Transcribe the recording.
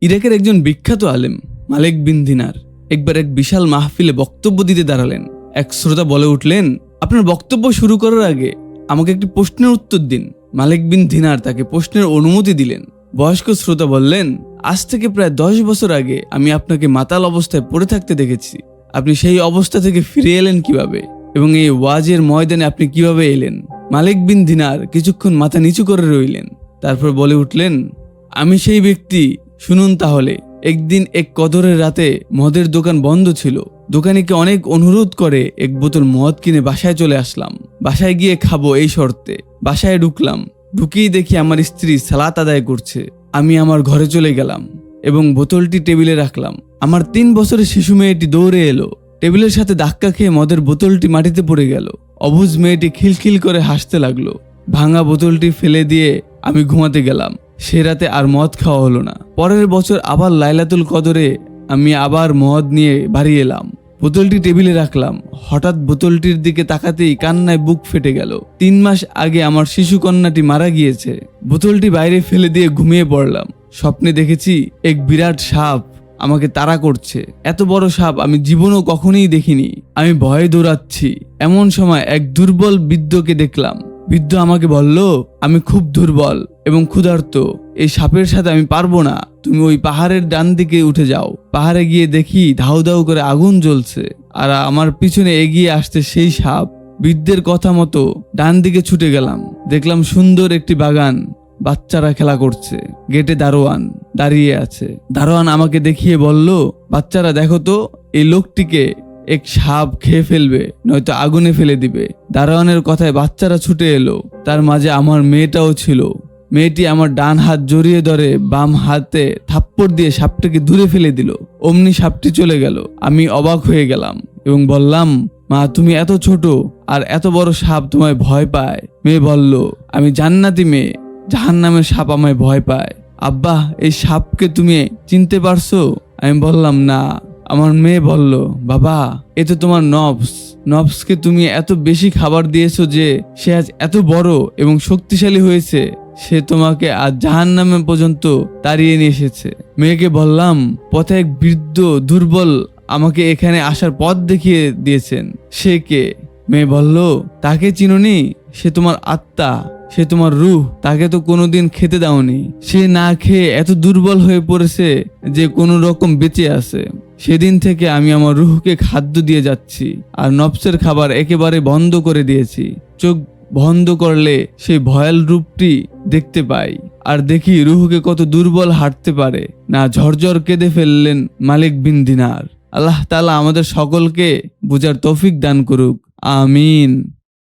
ইরাকের একজন বিখ্যাত আলেম, মালেক বিন দিনার, একবার এক বিশাল মাহফিলে বক্তব্য দিতে দাঁড়ালেন। এক শ্রোতা বলে উঠলেন, আপনার বক্তব্য শুরু করার আগে আমাকে একটি প্রশ্নের উত্তর দিন। মালিক বিন দিনার তাকে প্রশ্নের অনুমতি দিলেন। বয়স্ক শ্রোতা বললেন, আজ থেকে প্রায় দশ বছর আগে আমি আপনাকে মাতাল অবস্থায় পড়ে থাকতে দেখেছি। আপনি সেই অবস্থা থেকে ফিরে এলেন কীভাবে? এবং এই ওয়াজের ময়দানে আপনি কীভাবে এলেন? মালিক বিন দিনার কিছুক্ষণ মাথা নিচু করে রইলেন। তারপর বলে উঠলেন, আমি সেই ব্যক্তি শুনুন তাহলে, একদিন এক কদরের রাতে মদের দোকান বন্ধ ছিল। দোকানিকে অনেক অনুরোধ করে এক বোতল মদ কিনে বাসায় চলে আসলাম। বাসায় গিয়ে খাব এই শর্তে। বাসায় ঢুকলাম। ঢুকেই দেখি আমার স্ত্রী সালাত আদায় করছে। আমি আমার ঘরে চলে গেলাম এবং বোতলটি টেবিলে রাখলাম। আমার তিন বছরের শিশু মেয়েটি দৌড়ে এলো। টেবিলের সাথে ধাক্কা খেয়ে মদের বোতলটি মাটিতে পড়ে গেল। অবুজ মেয়েটি খিলখিল করে হাসতে লাগল। ভাঙা বোতলটি ফেলে দিয়ে আমি ঘুমাতে গেলাম। সে রাতে আর মদ খাওয়া হলো না। পরের বছর আবার লাইলাতুল কদরে আমি আবার মদ নিয়ে বাড়ি এলাম। বোতলটি টেবিলে রাখলাম। হঠাৎ বোতলটির দিকে তাকাতেই কান্নায় বুক ফেটে গেল। তিন মাস আগে আমার শিশু কন্যাটি মারা গিয়েছে। বোতলটি বাইরে ফেলে দিয়ে ঘুমিয়ে পড়লাম। স্বপ্নে দেখেছি এক বিরাট সাপ আমাকে তাড়া করছে। এত বড় সাপ আমি জীবনও কখনোই দেখিনি। আমি ভয়ে দৌড়াচ্ছি। এমন সময় এক দুর্বল বৃদ্ধকে দেখলাম। বৃদ্ধ আমাকে বলল, আমি খুব দুর্বল এবং ক্ষুধার্ত। এই সাপের সাথে আমি পারব না। তুমি ওই পাহাড়ের ডান দিকে উঠে যাও। পাহাড়ে গিয়ে দেখি ধাউ ধাউ করে আগুন জ্বলছে আর আমার পিছনে এগিয়ে আসতে সেই সাপ। বৃদ্ধের কথা মতো ডান দিকে ছুটে গেলাম। দেখলাম সুন্দর একটি বাগান। বাচ্চারা খেলা করছে। গেটে দারোয়ান দাঁড়িয়ে আছে। দারোয়ান আমাকে দেখিয়ে বলল, বাচ্চারা দেখো তো, এই লোকটিকে এক সাপ খেয়ে ফেলবে, নয়তো আগুনে ফেলে দিবে। দারোয়ানের কথায় বাচ্চারা ছুটে এলো। তার মাঝে আমার মেয়েটাও ছিল। মেয়েটি আমার ডান হাত জড়িয়ে ধরে বাম হাতে থাপ্পড় দিয়ে সাপটাকে দূরে ফেলে দিল। অমনি সাপটি চলে গেল। আমি অবাক হয়ে গেলাম এবং বললাম, মা, তুমি এত ছোট আর এত বড় সাপ তোমায় ভয় পায়? মেয়ে বলল, আমি জান্নাতি মেয়ে। জাহান নামের সাপ আমায় ভয় পায়। আব্বা, এই সাপকে তুমি চিনতে পারছ? আমি বললাম, না। আমার মেয়ে বলল, বাবা, এ তো তোমার নবস। নবসকে তুমি এত বেশি খাবার দিয়েছ যে সে আজ এত বড় এবং শক্তিশালী হয়েছে। সে তোমাকে আজ জাহান নামে পর্যন্ত তাড়িয়ে নিয়ে এসেছে। মেয়েকে বললাম, পথে এক বৃদ্ধ দুর্বল আমাকে এখানে আসার পথ দেখিয়ে দিয়েছেন। সে কে? মেয়ে বলল, তাকে চিনুনি, সে তোমার আত্মা, সে তোমার রুহ, তাকে তো কোনোদিন খেতে দাওনি। সে না খেয়ে এত দুর্বল হয়ে পড়েছে যে কোনো রকম বেঁচে আছে। সেদিন থেকে আমি আমার রুহকে খাদ্য দিয়ে যাচ্ছি আর নফসের খাবার একেবারে বন্ধ করে দিয়েছি। চোখ বন্ধ করলে সেই ভয়াল রূপটি দেখতে পাই আর দেখি রুহকে কত দুর্বল হাঁটতে পারে। না, ঝরঝর কেঁদে ফেললেন মালিক বিন দিনার। আল্লাহ তালা আমাদের সকলকে বুঝার তৌফিক দান করুক। আমিন।